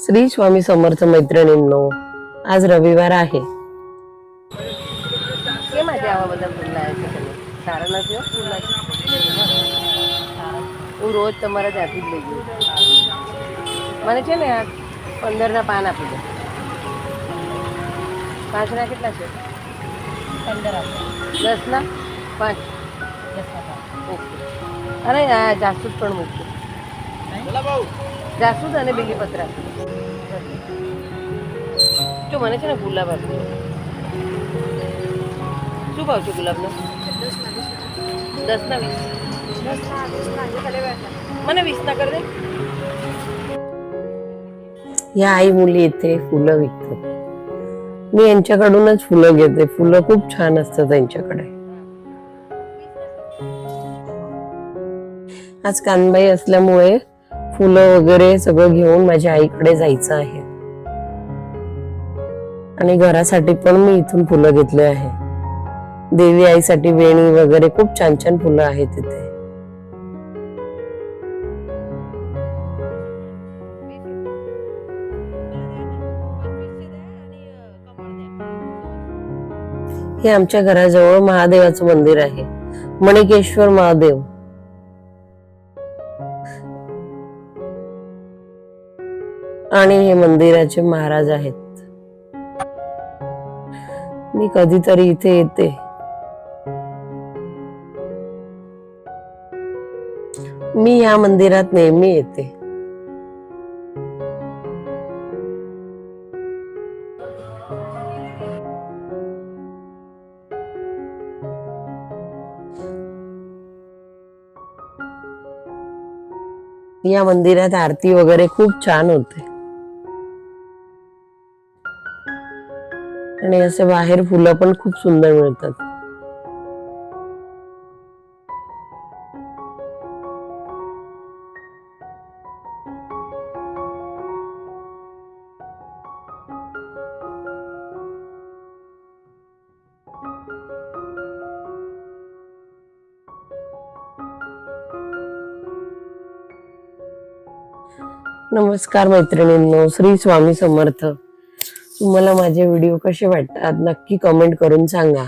श्री स्वामी समर्थ मैत्रिणींनो आज रविवार आहे કે માટે આવા બધા ફૂલ લાવ્યા છે તમે સારા નથી હો ફૂલ હું રોજ તમારા ત્યાંથી જ લઈ જઉં મને છે ને આ પંદરના પાન આપી દો પાંચના કેટલા છે પંદર દસના પાંચ ઓકે અરે આ જાસૂદ પણ મૂકજો જાસૂદ અને બીલીપત્ર આપી દો જો મને છે ને ગુલાબ આપી દો શું ભાવ છે ગુલાબનો દસ ના વીસ મને વીસ ના કરી દે या आई मुली येथे फुलं विकतात मी यांच्याकडूनच फुलं घेते फुलं खूप छान असतात त्यांच्याकडे आज कानबाई असल्यामुळे फुलं वगैरे सगळं घेऊन माझ्या आईकडे जायचं आहे. आणि घरासाठी पण मी इथून फुलं घेतले आहे. देवी आईसाठी वेणी वगैरे खूप छान छान फुलं आहेत तिथे. हे आमच्या घराजवळ महादेवाचं मंदिर आहे. मणिकेश्वर महादेव. आणि हे मंदिराचे महाराज आहेत. मी कधीतरी इथे येते. मी या मंदिरात नेहमी येते. या मंदिरात आरती वगैरे खूप छान होते. आणि असे बाहेर फुलं पण खूप सुंदर मिळतात. नमस्कार मैत्रिणींनो श्री स्वामी समर्थ. तुम्हाला माझे व्हिडिओ कसे वाटतात नक्की कमेंट करून सांगा.